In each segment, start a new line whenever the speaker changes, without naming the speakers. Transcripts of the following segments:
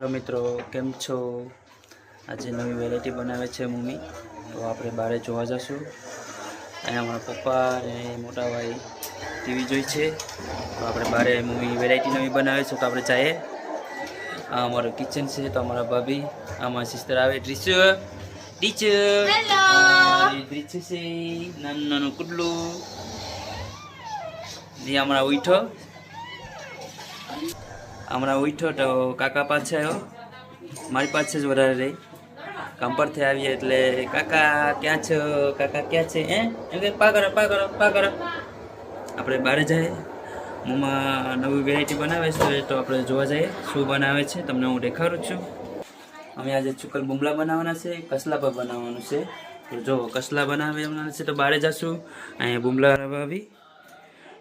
મિત્રો કેમ છો? આજે નવી વેરાયટી બનાવે છે મમ્મી. તો આપણે બારે જોવા જશું. અહીંયા મારા પપ્પા અને મોટા ભાઈ ટીવી જોઈ છે. તો આપણે બારે મમ્મી વેરાયટી નવી બનાવે છે તો આપણે ચાહીએ આ અમારું કિચન છે તો અમારા ભાભી આમાં સિસ્ટર આવે ટીચર ટીચર ડ્રીચ છે નાનું નાનું કુટલું જે અમારા ઉઠો હમણાં ઉઠ્યો તો કાકા પાસે આવ્યો. મારી પાસે જ વધારે રહી. કામ પરથી આવીએ એટલે કાકા ક્યાં છો? કાકા ક્યાં છે? એમ કે પા કરો પા કરો પા કરો આપણે બહાર જઈએ. મમ્મા નવી વેરાયટી બનાવે છે તો આપણે જોવા જઈએ. શું બનાવે છે? તમને હું દેખાડું છું. અમે આજે ચુકલ બુમલા બનાવવાના છે. કસલા પર બનાવવાનું છે. તો જો કસલા બનાવવાના છે તો બહાર જશું. અહીંયા બુમલા આવી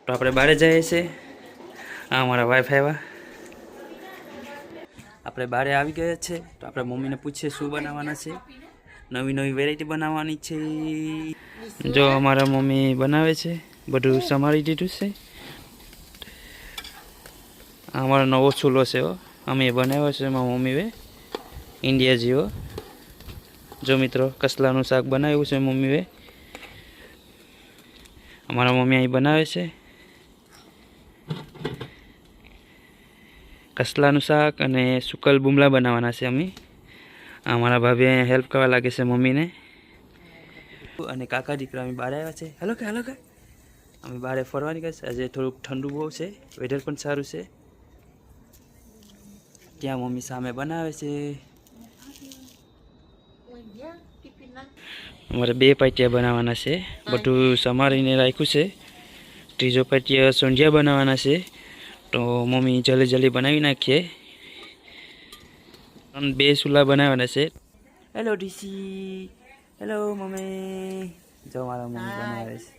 તો આપણે બહાર જઈએ છીએ. આ અમારા વાઈફ આવ્યા. આપણે બહારે આવી ગયા છે, તો આપણે મમ્મીને પૂછીએ શું બનાવવાના છે. નવી નવી વેરાયટી બનાવવાની છે. જો અમારા મમ્મી બનાવે છે, બધું સમારી દીધું છે. અમારો નવો ચૂલો છે અમે બનાવ્યો છે મારા મમ્મીએ ઇન્ડિયા જેવો જો મિત્રો, કસલાનું શાક બનાવ્યું છે મમ્મીએ અમારા મમ્મી અહીં બનાવે છે. કસલાનું શાક અને સુકલ બુમલા બનાવવાના છે અમે. અમારા ભાભી હેલ્પ કરવા લાગે છે મમ્મીને. અને કાકા દીકરા અમે બહાર આવ્યા છે. હેલો કે હેલો કે અમે બહાર ફરવા નીકળ્યા છે. આજે થોડુંક ઠંડુ બહુ છે. વેધર પણ સારું છે. ત્યાં મમ્મી સામે બનાવે છે. અમારે બે પાટિયા બનાવવાના છે. બધું સમારીને રાખ્યું છે. ત્રીજો પાટિયા સોંઢિયા બનાવવાના છે. તો મમ્મી જલ્દી જલ્દી બનાવી નાખીએ. અને બે ચૂલા બનાવવાના છે. હેલો ડીસી હેલો મમ્મી. જો મારા મમ્મી બનાવે છે.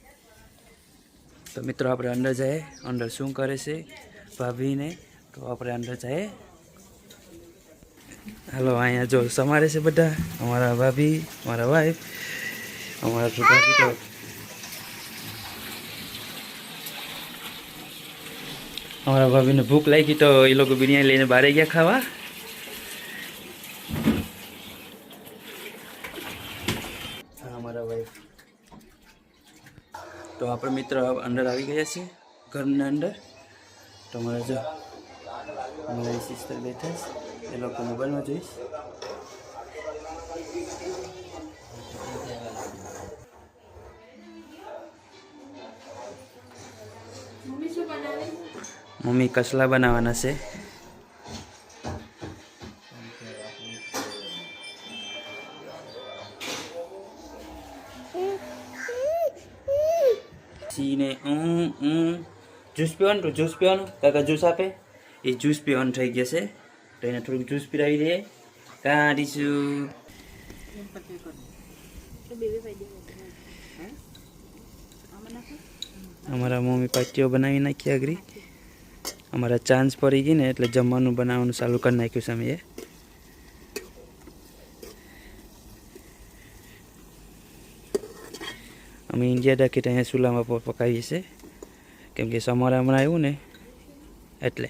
તો મિત્રો આપણે અંદર જઈએ. અંદર શું કરે છે? ભાભીને. તો આપણે અંદર જઈએ. હાલો અહીંયા જો સમારે છે બધા. અમારા ભાભી અમારા વાઈફ અમારા ભાભી તો અમારા ભાભીને ભૂખ લાગી તો એ લોકો બિરયાની લઈને બહાર ગયા ખાવા. અમારા તો આપણે મિત્ર અંદર આવી ગયા છે, ઘરના અંદર. તો અમારા જો અમારા સિસ્ટર બેઠા છે. એ લોકો મોબાઈલમાં જોઈશ મમ્મી કસલા બનાવવાના છે. સીને ઉમ ઊં જ્યુસ પીવાનું તો? જ્યુસ પીવાનું? કાકા જ્યુસ આપે? એ જ્યુસ પીવાનું થઈ જશે તો એને થોડુંક જ્યુસ પીરાવી દઈએ. કાઢીશું અમારા મમ્મી પાટીઓ બનાવી નાખી આગળ અમારા ચાન્સ પડી ગઈ ને એટલે જમવાનું બનાવવાનું ચાલુ કરી નાખ્યું છે અમે અમે ઇન્ડિયા ડાકીટ અહીંયા ચૂલામાં પકાવીએ છીએ. કેમ કે સમર હમણાં આવ્યું ને, એટલે.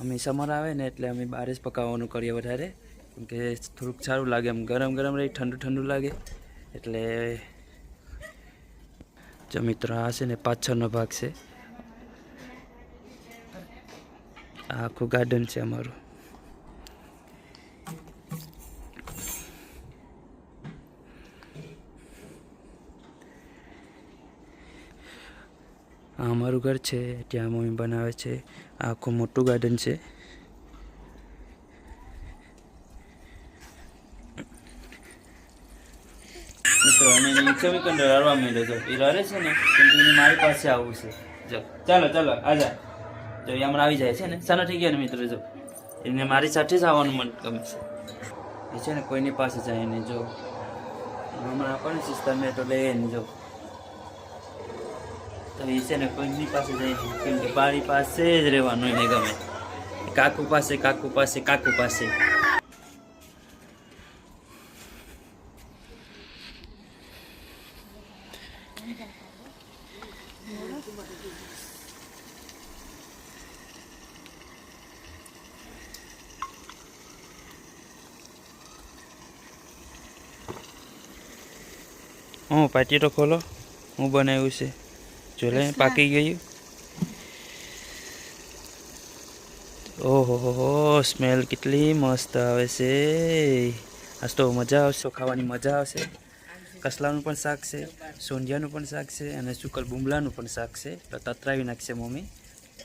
અમે સમર આવે ને એટલે અમે બહાર જ પકાવવાનું કરીએ વધારે. કેમ કે થોડુંક સારું લાગે એમ ગરમ ગરમ રહી, ઠંડુ ઠંડુ લાગે. એટલે જો મિત્રો છે ને પાછળનો ભાગ છે. આખું ગાર્ડન છે અમારું આ અમારું ઘર છે, ત્યાં મમ્મી બનાવે છે. આખું મોટું ગાર્ડન છે. મિત્રો અને રડવા માંડ્યો તો એ છે ને મારી પાસે આવવું છે. ચાલો ચાલો, આજા. જો એ હમણાં આવી જાય છે ને? સાનો થઈ ગયા ને મિત્રો જો? એને મારી સાથે જ આવવાનું મન ગમે છે. એ છે ને કોઈની પાસે જાય ને જો. હમણાં આપણને સિસ્ટર મેં તો લઈએ ને જો. તો એ છે ને કોઈની પાસે જાય કેમ કે બારી પાસે જ રહેવાનું એને ગમે. કાકુ પાસે કાકુ પાસે કાકુ પાસે. હું પાટી તો ખોલો. હું બનાવ્યું છે. જોલે પાકી ગયું. ઓહો હો સ્મેલ કેટલી મસ્ત આવે છે. આજ તો મજા આવશે. ખાવાની મજા આવશે. કસલાનું પણ શાક છે સોંધિયાનું પણ શાક છે અને સુકલ બુમલાનું પણ શાક છે. તો તતરાવી નાખશે મમ્મી.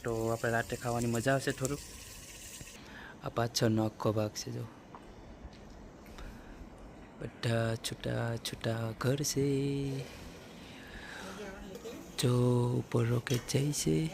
તો આપણે રાતે ખાવાની મજા આવશે થોડુંક. આ પાછળનો આખો ભાગ છે જો. બધા છૂટા છૂટા ઘર છે. જો ઉપર રોકેટ જાય છે.